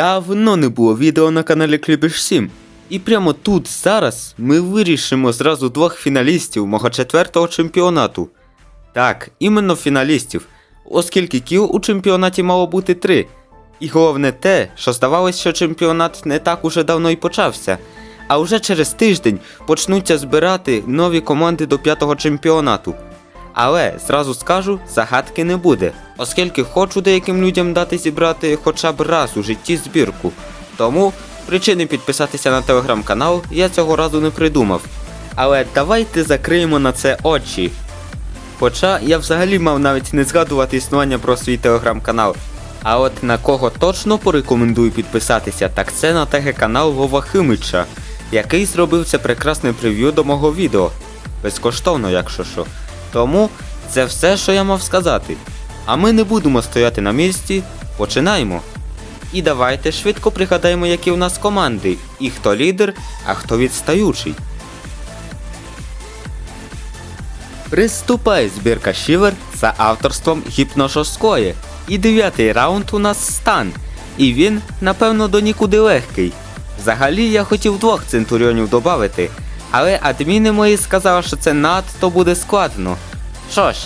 Давно не було відео на каналі Клюбіш 7. І прямо тут зараз ми вирішимо зразу двох фіналістів мого четвертого чемпіонату. Так, іменно фіналістів, оскільки кіл у чемпіонаті мало бути три. І головне те, що здавалось, що чемпіонат не так уже давно й почався. А вже через тиждень почнуться збирати нові команди до п'ятого чемпіонату. Але зразу скажу, загадки не буде, оскільки хочу деяким людям дати зібрати хоча б раз у житті збірку. Тому причини підписатися на телеграм-канал я цього разу не придумав. Але давайте закриємо на це очі. Хоча я взагалі мав навіть не згадувати існування про свій телеграм-канал. А от на кого точно порекомендую підписатися, так це на ТГ канал Вова Химича, який зробив це прекрасне прев'ю до мого відео. Безкоштовно, якщо що. Тому це все, що я мав сказати. А ми не будемо стояти на місці, починаємо. І давайте швидко пригадаємо, які у нас команди, і хто лідер, а хто відстаючий. Приступає збірка Шівер за авторством Гіпношоскої. І дев'ятий раунд у нас стан. І він, напевно, до нікуди легкий. Взагалі я хотів двох центуріонів додати, але адміни мої сказали, що це надто буде складно. Що ж,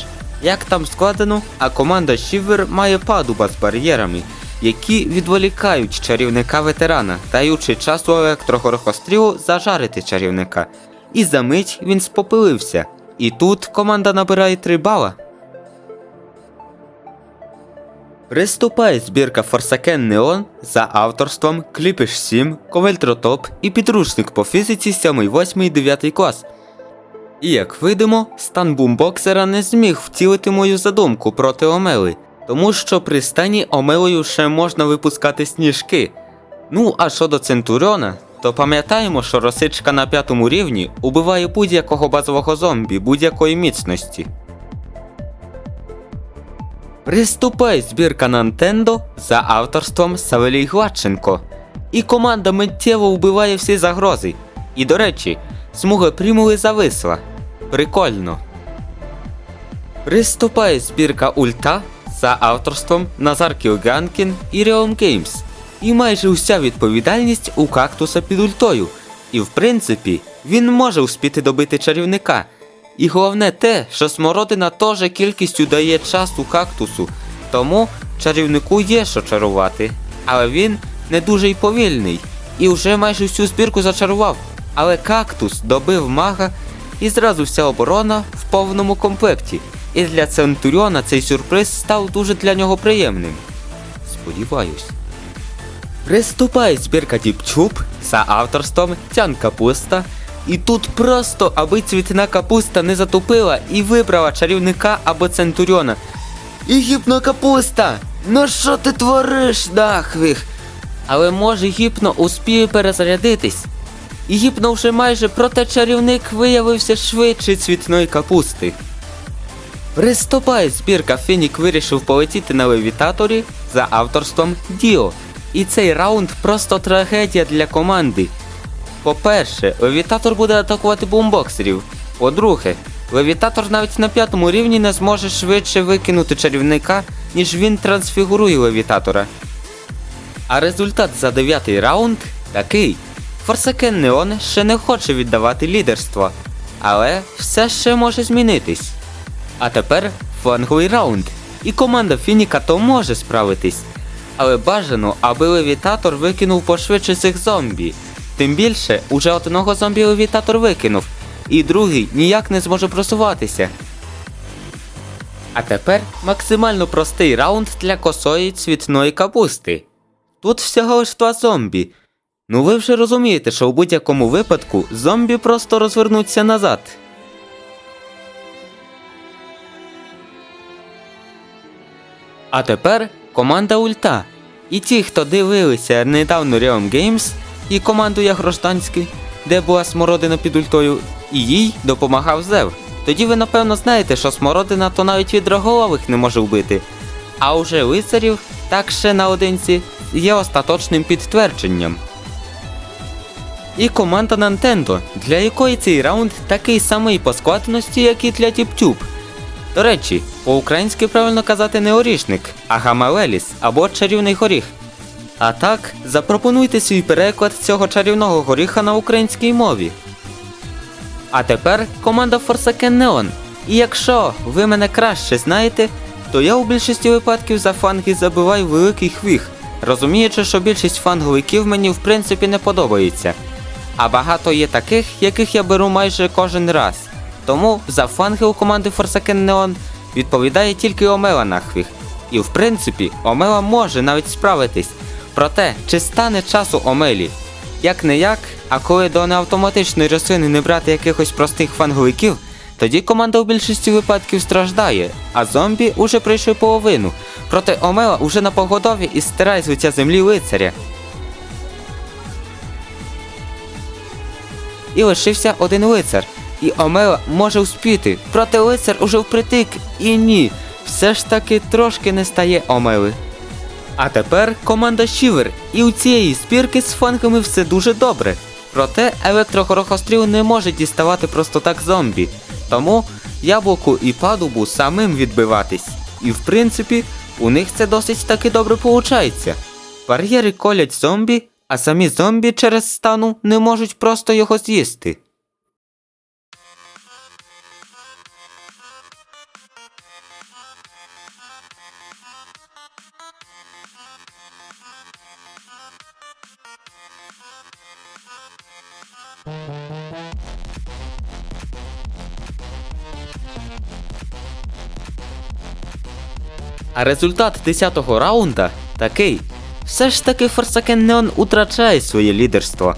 як там складено, а команда Шівер має падуба з бар'єрами, які відволікають чарівника ветерана, даючи часу електрогорохострілу зажарити чарівника. І за мить він спопилився. І тут команда набирає 3 бала. Приступає збірка Форсакен Неон за авторством Кліпіш 7, Ковельтротоп і підручник по фізиці 7, 8 і 9 клас. І як видимо, стан бумбоксера не зміг втілити мою задумку проти Омели, тому що при стані Омелою ще можна випускати сніжки. Ну а щодо Центуріона, то пам'ятаємо, що росичка на п'ятому рівні убиває будь-якого базового зомбі будь-якої міцності. Приступає збірка Nintendo за авторством Савелій Гладченко. І команда миттєво вбиває всі загрози. І до речі, смуга примули зависла. Прикольно. Приступає збірка Ульта за авторством Назар Кілганкін і Realm Games. І майже уся відповідальність у кактуса під ультою. І в принципі, він може успіти добити чарівника. І головне те, що смородина теж кількістю дає часу кактусу, тому чарівнику є що чарувати. Але він не дуже й повільний, і вже майже всю збірку зачарував. Але кактус добив мага, і зразу вся оборона в повному комплекті. І для Центуріона цей сюрприз став дуже для нього приємним. Сподіваюсь. Приступає збірка Діпчуб за авторством Тян Капуста. І тут просто, аби цвітна капуста не затопила і вибрала чарівника або центуріона. І гіпно капуста! Ну що ти твориш, нахвих? Але може гіпно успіє перезарядитись. І гіпнувши майже, проте чарівник виявився швидше цвітної капусти. Приступає збірка Фінік вирішив полетіти на левітаторі за авторством Діо. І цей раунд просто трагедія для команди. По-перше, левітатор буде атакувати бомбоксерів. По-друге, левітатор навіть на п'ятому рівні не зможе швидше викинути чарівника, ніж він трансфігурує левітатора. А результат за дев'ятий раунд такий. Форсакен Неон ще не хоче віддавати лідерство, але все ще може змінитись. А тепер фланговий раунд, і команда Фініка то може справитись. Але бажано, аби левітатор викинув пошвидше цих зомбі. Тим більше, уже одного зомбі левітатор викинув, і другий ніяк не зможе просуватися. А тепер максимально простий раунд для косої цвітної капусти. Тут всього лиш два зомбі. Ну ви вже розумієте, що у будь-якому випадку зомбі просто розвернуться назад. А тепер команда Ульта. І ті, хто дивилися недавно Realm Games і команду Я Гражданський, де була смородина під ультою, і їй допомагав Зев. Тоді ви напевно знаєте, що смородина то навіть від драголових не може вбити. А уже лицарів так ще наодинці є остаточним підтвердженням. І команда Nintendo, для якої цей раунд такий самий по складності, як і для TipTube. До речі, по-українськи правильно казати не орішник, а гамалеліс або чарівний горіх. А так, запропонуйте свій переклад цього чарівного горіха на українській мові. А тепер команда Forsaken Neon. І якщо ви мене краще знаєте, то я у більшості випадків за фанги забиваю великий хвіг, розуміючи, що більшість фанговиків мені в принципі не подобається. А багато є таких, яких я беру майже кожен раз. Тому за фанги у команди Forsaken Neon відповідає тільки Омела Нахвіг. І в принципі, Омела може навіть справитись. Проте, чи стане часу Омелі? Як не як, а коли до неавтоматичної рослини не брати якихось простих фанговиків, тоді команда у більшості випадків страждає, а зомбі уже пройшли половину. Проте Омела уже на погодові і стирає з лиця землі лицаря. І лишився один лицар. І Омела може успіти, проте лицар уже впритик, і ні, все ж таки трошки не стає Омели. А тепер команда Шівер, і у цієї спірки з фангами все дуже добре. Проте електрогорохостріл не може діставати просто так зомбі. Тому яблуку і падубу самим відбиватись. І в принципі, у них це досить таки добре получається. Бар'єри колять зомбі, а самі зомбі через стану не можуть просто його з'їсти. А результат 10-го раунда такий. Все ж таки Форсакен Неон утрачає своє лідерство.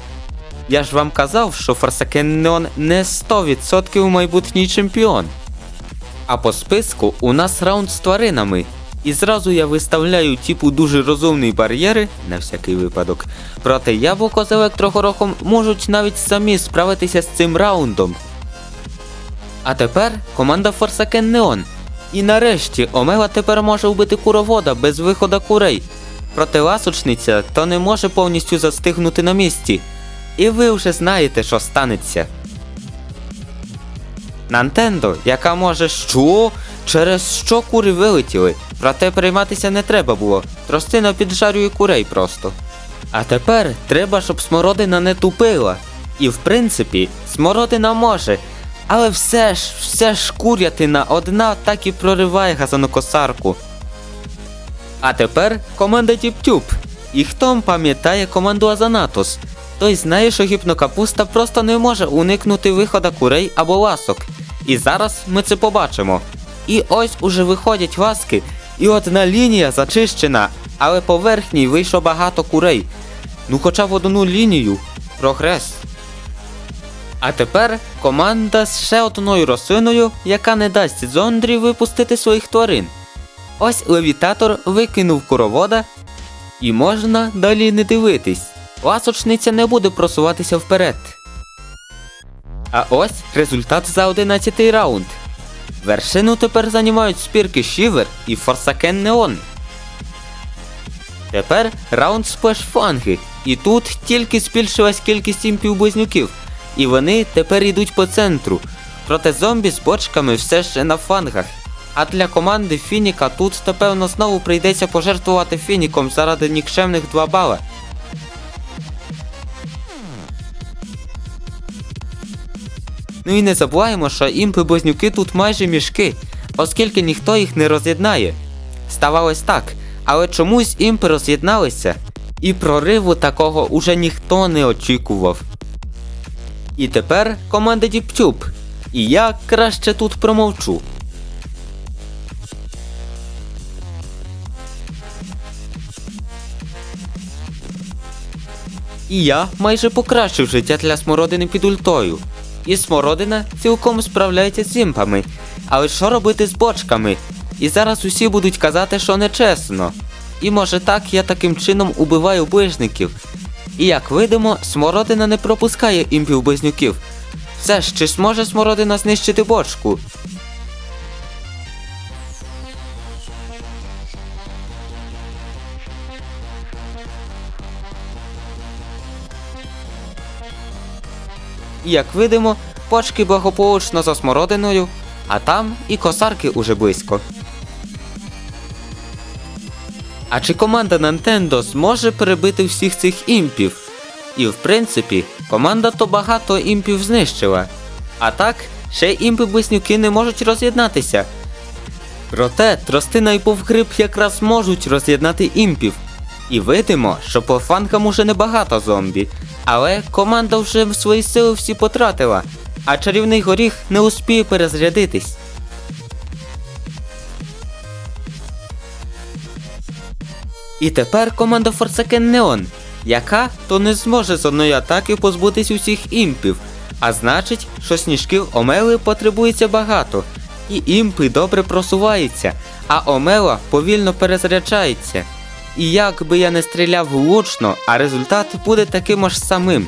Я ж вам казав, що Форсакен Неон не 100% майбутній чемпіон. А по списку у нас раунд з тваринами. І зразу я виставляю типу дуже розумні бар'єри, на всякий випадок. Проте яблуко з електрогорохом можуть навіть самі справитися з цим раундом. А тепер команда Форсакен Неон. І нарешті Омела тепер може вбити куровода без виходу курей. Проте ласочниця то не може повністю застигнути на місці. І ви вже знаєте, що станеться. Нантендо, яка може що? Через що кури вилетіли? Проте перейматися не треба було. Тростина піджарює курей просто. А тепер треба, щоб смородина не тупила. І в принципі, смородина може. Але все ж, все ж курятина одна так і прориває газонокосарку. А тепер команда Тіп-Тюб. І хто пам'ятає команду Азанатус? Той знає, що гіпнокапуста просто не може уникнути виходу курей або ласок. І зараз ми це побачимо. І ось уже виходять ласки, і одна лінія зачищена, але по верхній вийшло багато курей. Ну хоча б одну лінію. Прогрес. А тепер команда з ще одною рослиною, яка не дасть зондрі випустити своїх тварин. Ось левітатор викинув куровода, і можна далі не дивитись. Ласочниця не буде просуватися вперед. А ось результат за 11 раунд. Вершину тепер займають спірки Шівер і Форсакен Неон. Тепер раунд сплеш фанги, і тут тільки збільшилась кількість імпів-близнюків, і вони тепер йдуть по центру. Проте зомбі з бочками все ще на фангах. А для команди Фініка тут напевно знову прийдеться пожертвувати Фініком заради нікчемних 2 бала. Ну і не забуваємо, що імпи-близнюки тут майже мішки, оскільки ніхто їх не роз'єднає. Ставалось так, але чомусь імпи роз'єдналися, і прориву такого уже ніхто не очікував. І тепер команда Діптюб. І я краще тут промовчу. І я майже покращив життя для смородини під ультою. І смородина цілком справляється з імпами. Але що робити з бочками? І зараз усі будуть казати, що нечесно. І може так я таким чином убиваю ближників. І як видимо, смородина не пропускає імпів близнюків. Все ж чи зможе смородина знищити бочку? І як видимо, почки благополучно за смородиною, а там і косарки уже близько. А чи команда Nintendo зможе перебити всіх цих імпів? І в принципі, команда то багато імпів знищила. А так, ще імпи-близнюки не можуть роз'єднатися. Проте тростина і повгриб якраз можуть роз'єднати імпів. І видимо, що по фанкам уже небагато зомбі, але команда вже свої сили всі потратила, а чарівний горіх не успіє перезарядитись. І тепер команда Forsaken Neon, яка то не зможе з одної атаки позбутись усіх імпів, а значить, що сніжків Омели потребується багато, і імпи добре просуваються, а Омела повільно перезаряджається. І як би я не стріляв влучно, а результат буде таким ж самим.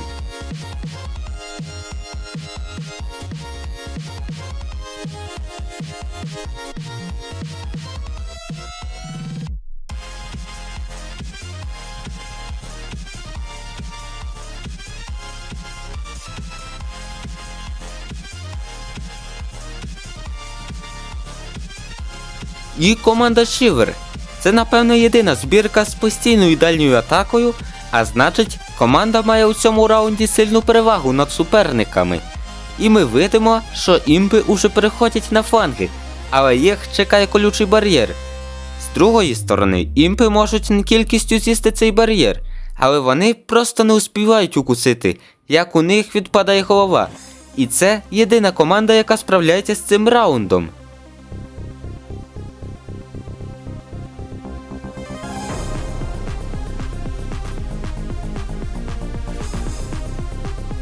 І команда Shiver. Це напевно єдина збірка з постійною дальньою атакою, а значить, команда має у цьому раунді сильну перевагу над суперниками. І ми видимо, що імпи уже переходять на фланги, але їх чекає колючий бар'єр. З другої сторони, імпи можуть не кількістю з'їсти цей бар'єр, але вони просто не успівають укусити, як у них відпадає голова. І це єдина команда, яка справляється з цим раундом.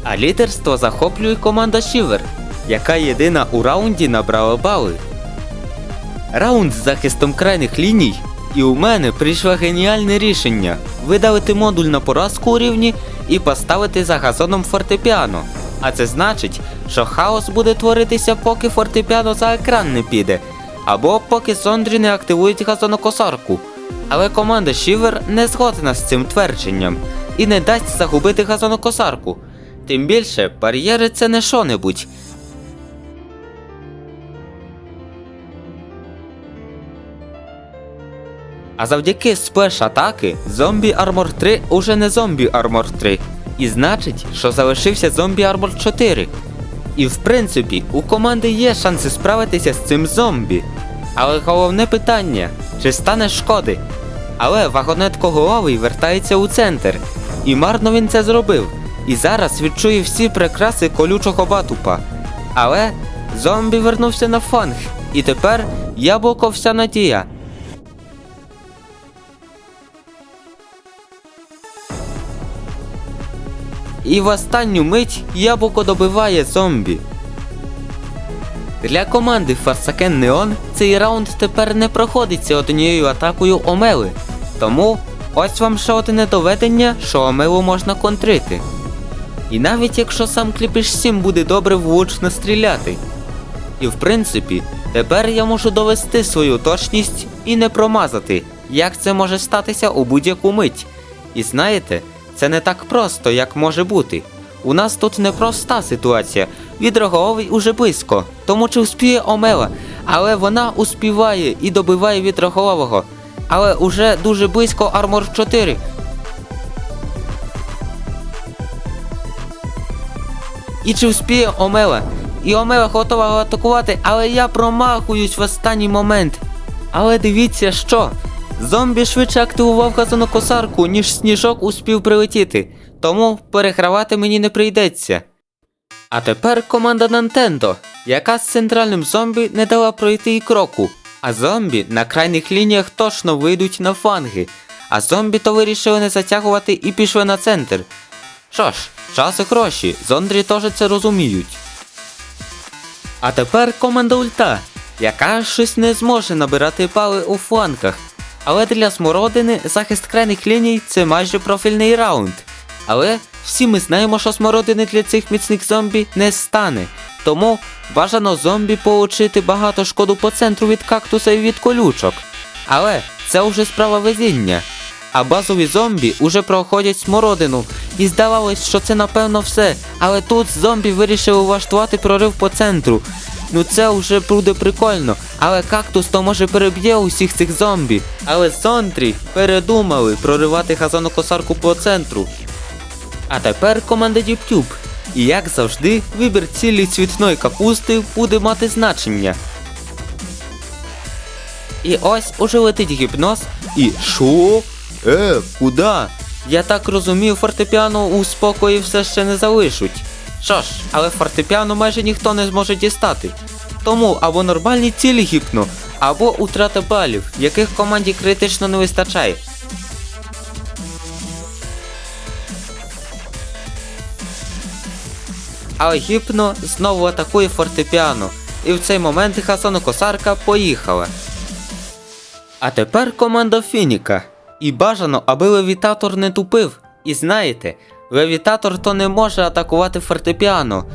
А лідерство захоплює команда Shiver, яка єдина у раунді набрала бали. Раунд з захистом крайних ліній, і у мене прийшло геніальне рішення видалити модуль на поразку у рівні і поставити за газоном фортепіано. А це значить, що хаос буде творитися, поки фортепіано за екран не піде, або поки зондрі не активують газонокосарку. Але команда Shiver не згодна з цим твердженням і не дасть загубити газонокосарку. Тим більше, бар'єри це не що-небудь. А завдяки сплеш атаки зомбі Армор 3 уже не зомбі Армор 3. І значить, що залишився зомбі Армор 4. І в принципі, у команди є шанси справитися з цим зомбі. Але головне питання, чи стане шкоди? Але вагонеткоголовий вертається у центр. І марно він це зробив. І зараз відчує всі прикраси колючого батупа. Але зомбі вернувся на фанг. І тепер яблуко вся надія. І в останню мить яблуко добиває зомбі. Для команди Фарсакен Неон цей раунд тепер не проходиться однією атакою Омели. Тому ось вам ще одне доведення, що Омелу можна контрити. І навіть якщо сам Кліпіш 7 буде добре влучно стріляти. І в принципі, тепер я можу довести свою точність і не промазати, як це може статися у будь-яку мить. І знаєте, це не так просто, як може бути. У нас тут непроста ситуація. Відроговий уже близько, тому чи успіє Омела, але вона успіває і добиває відрогового. Але уже дуже близько Армор 4. І чи вспіє Омела? І Омела готова атакувати, але я промахуюсь в останній момент. Але дивіться що. Зомбі швидше активував газонокосарку, ніж сніжок успів прилетіти, тому перегравати мені не прийдеться. А тепер команда Nintendo, яка з центральним зомбі не дала пройти і кроку. А зомбі на крайніх лініях точно вийдуть на фанги. А зомбі то вирішили не затягувати і пішли на центр. Що ж, час і зондрі теж це розуміють. А тепер команда ульта, яка щось не зможе набирати бали у фланках. Але для смородини захист крайних ліній це майже профільний раунд. Але всі ми знаємо, що смородини для цих міцних зомбі не стане. Тому бажано зомбі получити багато шкоду по центру від кактуса і від колючок. Але це вже справа везіння. А базові зомбі уже проходять смородину, і здавалось, що це напевно все. Але тут зомбі вирішили влаштувати прорив по центру. Ну це вже буде прикольно, але кактус то може переб'є усіх цих зомбі. Але Сонтрі передумали проривати газонокосарку по центру. А тепер команда DeepTube. І як завжди, вибір цілі цвітної капусти буде мати значення. І ось уже летить гіпноз. І що? Е, куди? Я так розумію, фортепіано у спокої все ще не залишуть. Що ж, але фортепіано майже ніхто не зможе дістати. Тому або нормальні цілі гіпно, або утрата балів, яких команді критично не вистачає. Але гіпно знову атакує фортепіано, і в цей момент газонокосарка поїхала. А тепер команда Фініка. І бажано, аби левітатор не тупив. І знаєте, левітатор то не може атакувати фортепіано.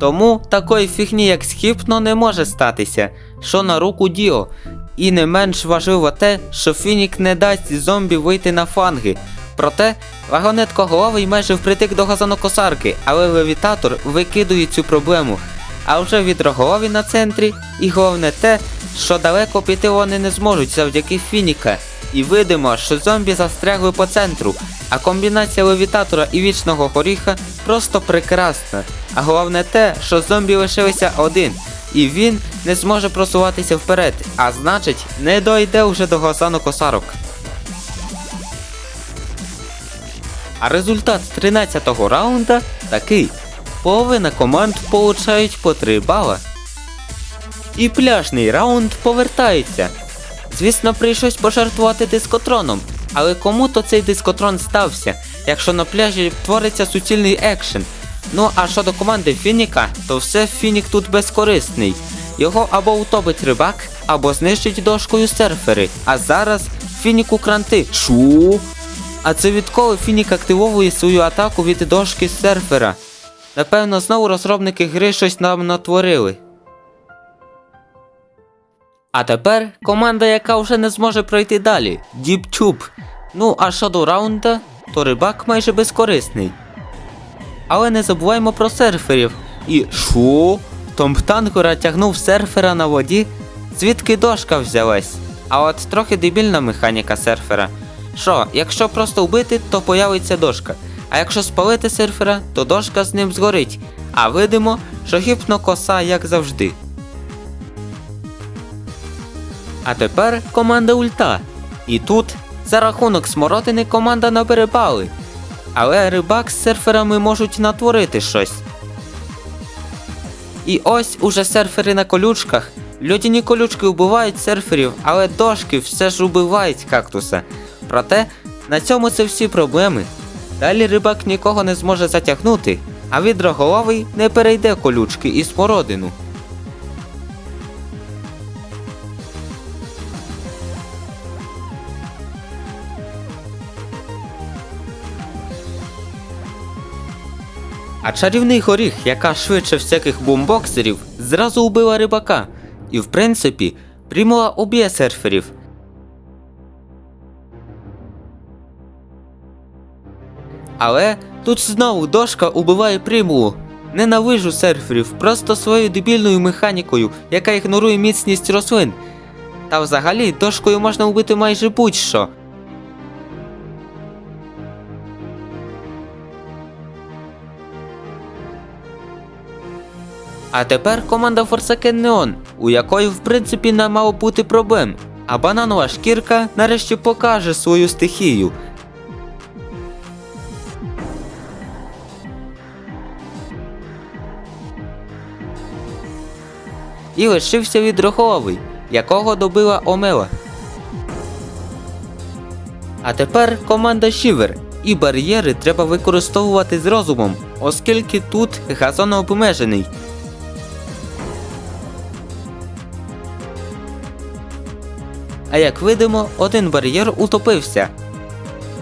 Тому такої фігні, як схіпно, не може статися, що на руку Діо. І не менш важливо те, що Фінік не дасть зомбі вийти на фанги. Проте вагонеткоголовий майже впритик до газонокосарки, але левітатор викидує цю проблему. А вже відроголові на центрі, і головне те, що далеко піти вони не зможуть завдяки Фініка. І видимо, що зомбі застрягли по центру, а комбінація левітатора і вічного горіха просто прекрасна. А головне те, що зомбі лишилися один, і він не зможе просуватися вперед, а значить, не дойде вже до газону косарок. А результат 13-го раунда такий. Половина команд получають по 3 бала. І пляжний раунд повертається. Звісно, прийшлось пожертвувати дискотроном, але кому то цей дискотрон стався, якщо на пляжі твориться суцільний екшен. Ну а щодо команди Фініка, то все Фінік тут безкорисний. Його або утопить рибак, або знищить дошкою серфери. А зараз Фінік у кранти. Шу? А це відколи Фінік активовує свою атаку від дошки серфера. Напевно, знову розробники гри щось нам натворили. А тепер команда, яка вже не зможе пройти далі DeepTube. Ну, а щодо раунда, то рибак майже безкорисний. Але не забуваємо про серферів. І що? Том Птангора тягнув серфера на воді, звідки дошка взялась. А от трохи дебільна механіка серфера. Що, якщо просто вбити, то появиться дошка. А якщо спалити серфера, то дошка з ним згорить. А видимо, що гіпно коса, як завжди. А тепер команда ульта. І тут за рахунок смородини команда набере бали. Але рибак з серферами можуть натворити щось. І ось уже серфери на колючках. Льодяні колючки вбивають серферів, але дошки все ж убивають кактуса. Проте на цьому це всі проблеми. Далі рибак нікого не зможе затягнути, а відроголовий не перейде колючки і смородину. А чарівний горіх, яка швидше всяких бомбоксерів, зразу убила рибака. І в принципі, Прімула уб'є серферів. Але тут знову дошка убиває Примулу. Ненавижу серферів просто своєю дебільною механікою, яка ігнорує міцність рослин. Та взагалі дошкою можна вбити майже будь-що. А тепер команда Forsaken Neon, у якої в принципі не мало бути проблем. А бананова шкірка нарешті покаже свою стихію. І лишився відраховий, якого добила Омела. А тепер команда Шівер. І бар'єри треба використовувати з розумом, оскільки тут газон обмежений. А як видимо, один бар'єр утопився.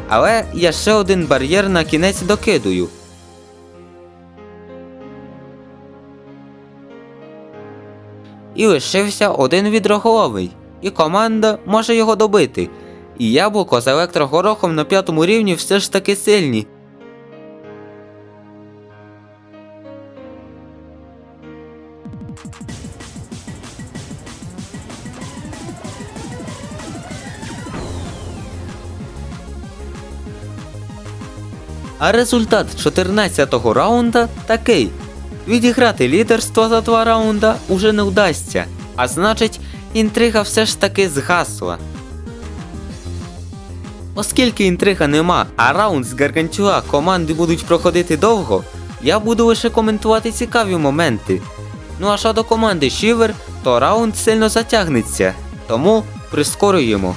Але я ще один бар'єр на кінець докидую. І лишився один відроголовий, і команда може його добити. І яблуко з електрогорохом на п'ятому рівні все ж таки сильні. А результат 14-го раунда такий. Відіграти лідерство за два раунда уже не вдасться, а значить, інтрига все ж таки згасла. Оскільки інтрига нема, а раунд з Гаргантюа команди будуть проходити довго, я буду лише коментувати цікаві моменти. Ну а щодо команди Шівер, то раунд сильно затягнеться, тому прискорюємо.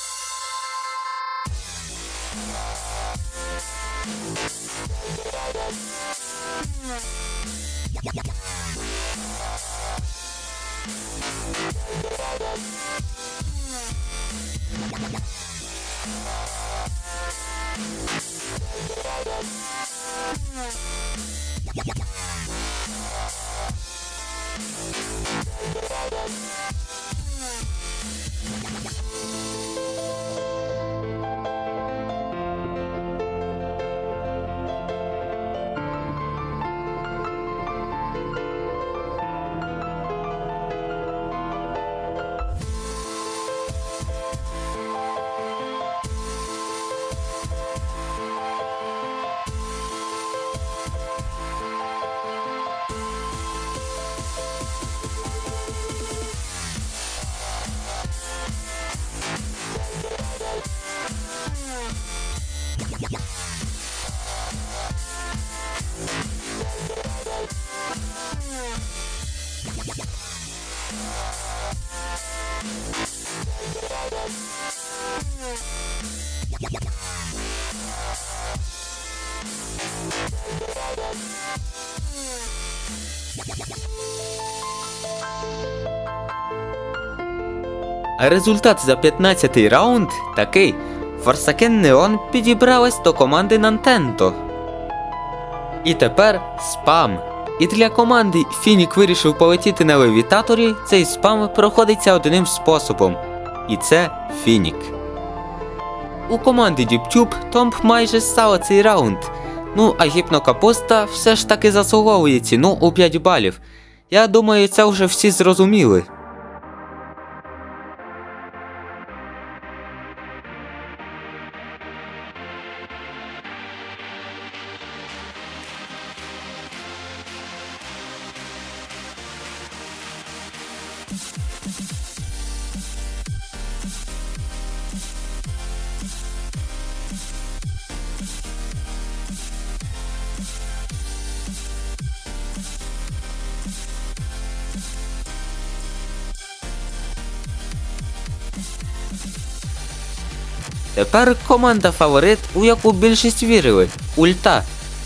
А результат за 15-й раунд такий. Форсакен Неон підібралась до команди Нантенто. І тепер спам. І для команди Фінік вирішив полетіти на левітаторі, цей спам проходиться одним способом. І це Фінік. У команди Діптюб Томп майже стала цей раунд. Ну, а гіпнокапуста все ж таки заслуговує ціну у 5 балів. Я думаю, це вже всі зрозуміли. Тепер команда фаворит, у яку більшість вірили ульта.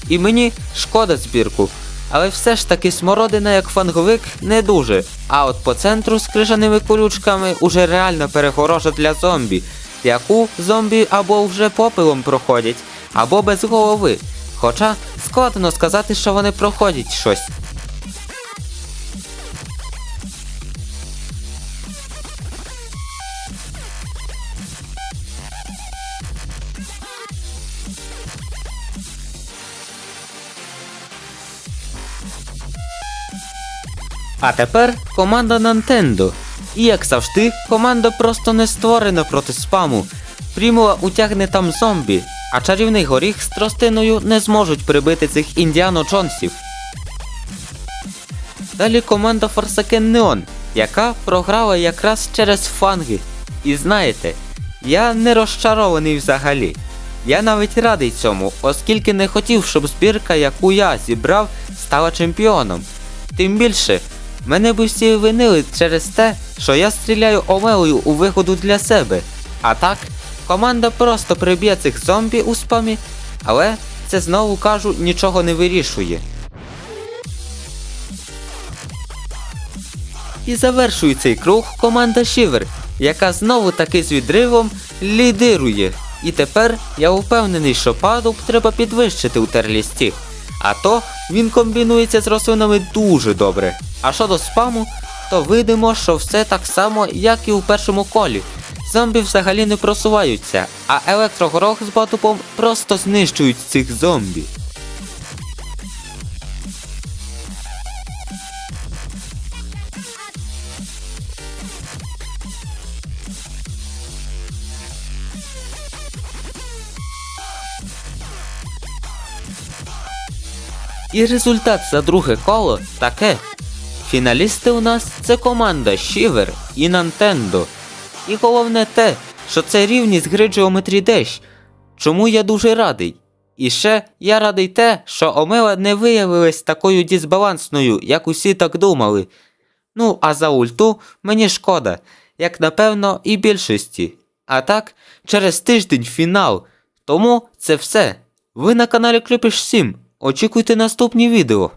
І мені шкода збірку. Але все ж таки смородина як фанговик не дуже. А от по центру з крижаними колючками уже реально перегорожа для зомбі, яку зомбі або вже попелом проходять, або без голови. Хоча складно сказати, що вони проходять щось. А тепер команда Nintendo. І як завжди, команда просто не створена проти спаму. Прімула утягне там зомбі, а чарівний горіх з тростиною не зможуть прибити цих індіано Джонсів. Далі команда Forsaken Neon, яка програла якраз через фанги. І знаєте, я не розчарований взагалі. Я навіть радий цьому, оскільки не хотів, щоб збірка, яку я зібрав, стала чемпіоном. Тим більше, мене б всі винили через те, що я стріляю омелою у вигоду для себе. А так, команда просто приб'є цих зомбі у спамі, але це знову кажу нічого не вирішує. І завершує цей круг команда Shiver, яка знову таки з відривом лідирує. І тепер я впевнений, що падуб треба підвищити у терлісті. А то він комбінується з рослинами дуже добре. А щодо спаму, то видимо, що все так само, як і у першому колі. Зомбі взагалі не просуваються, а електрогорох з батупом просто знищують цих зомбі. І результат за друге коло таке. Фіналісти у нас це команда Shiver і Nintendo. І головне те, що це рівність гри Geometry Dash, чому я дуже радий. І ще я радий те, що Омела не виявилась такою дисбалансною, як усі так думали. Ну, а за ульту мені шкода, як напевно і більшості. А так, через тиждень фінал. Тому це все. Ви на каналі Клюпіш 7. Очікуйте наступні відео.